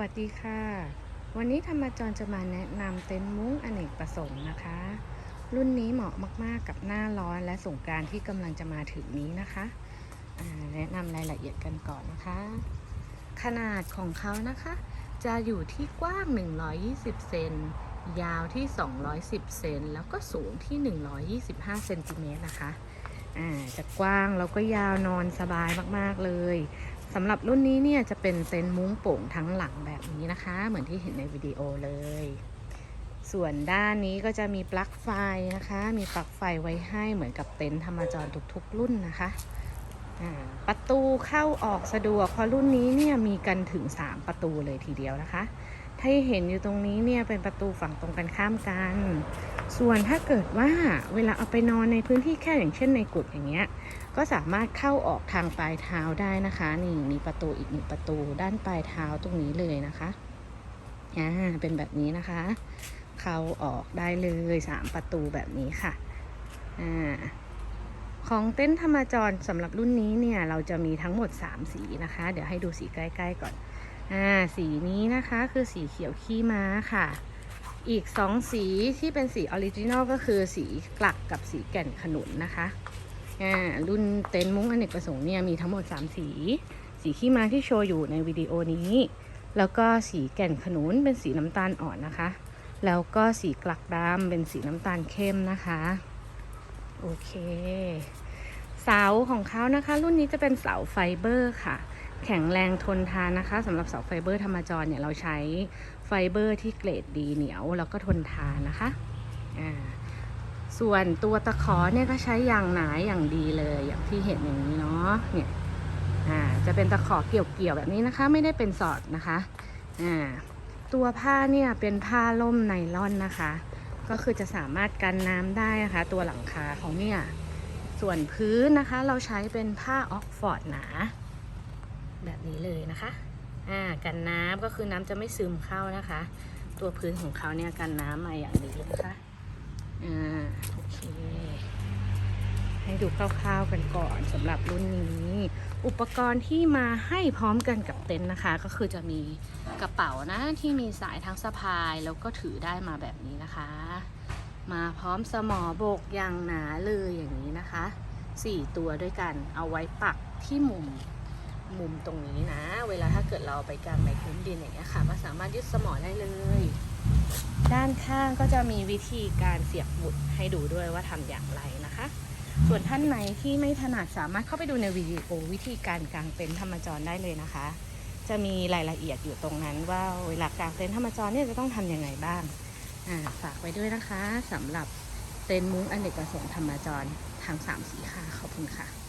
วัสดีค่ะ วันนี้ธรรมจรจะมาแนะนำเต็นท์มุ้งอเนกประสงค์นะคะ รุ่นนี้เหมาะมากๆกับหน้าร้อนและสงการที่กำลังจะมาถึงนี้นะคะแนะนำรายละเอียดกันก่อนนะคะ ขนาดของเขานะคะ จะอยู่ที่กว้าง 120 เซนยาวที่ 210 เซนแล้วก็สูงที่ 125 เซนติเมตรนะคะอ่าจะกว้างแล้วก็ยาวนอนสบายมาก ๆ เลย สำหรับรุ่นนี้เนี่ยจะเป็นเต็นท์มุ้งโป่งทั้งหลังแบบนี้นะคะ เหมือนที่เห็นในวิดีโอเลย ส่วนด้านนี้ก็จะมีปลั๊กไฟนะคะ มีปลั๊กไฟไว้ให้เหมือนกับเต็นท์ธรรมจรทุกๆ รุ่นนะคะประตูเข้าออกสะดวกเพราะรุ่นนี้เนี่ยมีกันถึง 3 ประตูเลยทีเดียวนะคะ ถ้เห็นอยู่ตรงนี้เนี่ยเป็นประตูฝั่งตรงกันข้ามกัน ส่วนถ้าเกิดว่าเวลาเอาไปนอนในพื้นที่แค่อย่างเช่นในกุฏอย่างเงี้ย ก็สามารถเข้าออกทางปลายเท้าได้นะคะ นี่มีประตูอีกหนึ่งประตูด้านปลายเท้าตรงนี้เลยนะคะอ่าเป็นแบบนี้นะคะ เข้าออกได้เลยสามประตูแบบนี้ค่ะอ่าของเต็นท์ธรรมจรสำหรับรุ่นนี้เนี่ยเราจะมีทั้งหมด 3 สีนะคะ เดี๋ยวให้ดูสีใกล้ ๆ ก่อน อ่าสีนี้นะคะคือสีเขียวขี้ม้าค่ะ อีก2สีที่เป็นสีออริจินอลก็คือสีกลักกับสีแก่นขนุนนะคะอ่ารุ่นเต็นท์มุ้งอเนกประสงค์เนี่ยมีทั้งหมด 3 สี สีขี้ม้าที่โชว์อยู่ในวิดีโอนี้ แล้วก็สีแก่นขนุนเป็นสีน้ำตาลอ่อนนะคะ แล้วก็สีกลักดำเป็นสีน้ำตาลเข้มนะคะโอเคเสาของเขานะคะ รุ่นนี้จะเป็นเสาไฟเบอร์ค่ะ แข็งแรงทนทานนะคะสำหรับเสาไฟเบอร์ธรรมจรเนี่ยเราใช้ไฟเบอร์ที่เกรดดีเหนียวแล้วก็ทนทานนะคะอ่าส่วนตัวตะขอเนี่ยก็ใช้อย่างหนาอย่างดีเลยอย่างที่เห็นอย่างนี้เนาะเนี่ยอ่าจะเป็นตะขอเกี่ยวๆแบบนี้นะคะ ไม่ได้เป็นสอดนะคะอ่าตัวผ้าเนี่ยเป็นผ้าล่มไนล่อนนะคะ ก็คือจะสามารถกันน้ำได้นะคะ ตัวหลังคาของเนี่ยส่วนพื้นนะคะเราใช้เป็นผ้าออกฟอร์ดหนา แบบนี้เลยนะคะอ่ากันน้ำก็คือน้ำจะไม่ซึมเข้านะคะ ตัวพื้นของเขาเนี่ยกันน้ำมาอย่างดีนะคะอ่าโอเคให้ดูคร่าวๆกันก่อนสำหรับรุ่นนี้ อุปกรณ์ที่มาให้พร้อมกันกับเต็นท์นะคะ ก็คือจะมีกระเป๋านะที่มีสายทั้งสะพายแล้วก็ถือได้มาแบบนี้นะคะ มาพร้อมสมอบกอย่างหนาเลยอย่างนี้นะคะสี่ตัวด้วยกันเอาไว้ปักที่มุม มุมตรงนี้นะ เวลาถ้าเกิดเราไปกางในพื้นดินอย่างเงี้ยค่ะก็สามารถยึดสมอได้เลย ด้านข้างก็จะมีวิธีการเสียบหมุดให้ดูด้วยว่าทำอย่างไรนะคะ ส่วนท่านไหนที่ไม่ถนัดสามารถเข้าไปดูในวิดีโอวิธีการกางเต็นท์ธรรมจรได้เลยนะคะ จะมีรายละเอียดอยู่ตรงนั้น ว่าเวลากางเต็นท์ธรรมจรเนี่ยจะต้องทำยังไงบ้างฝากไว้ด้วยนะคะสำหรับเต็นท์มุ้งอเนกประสงค์ธรรมจรทั้งสามสีค่ะขอบคุณค่ะ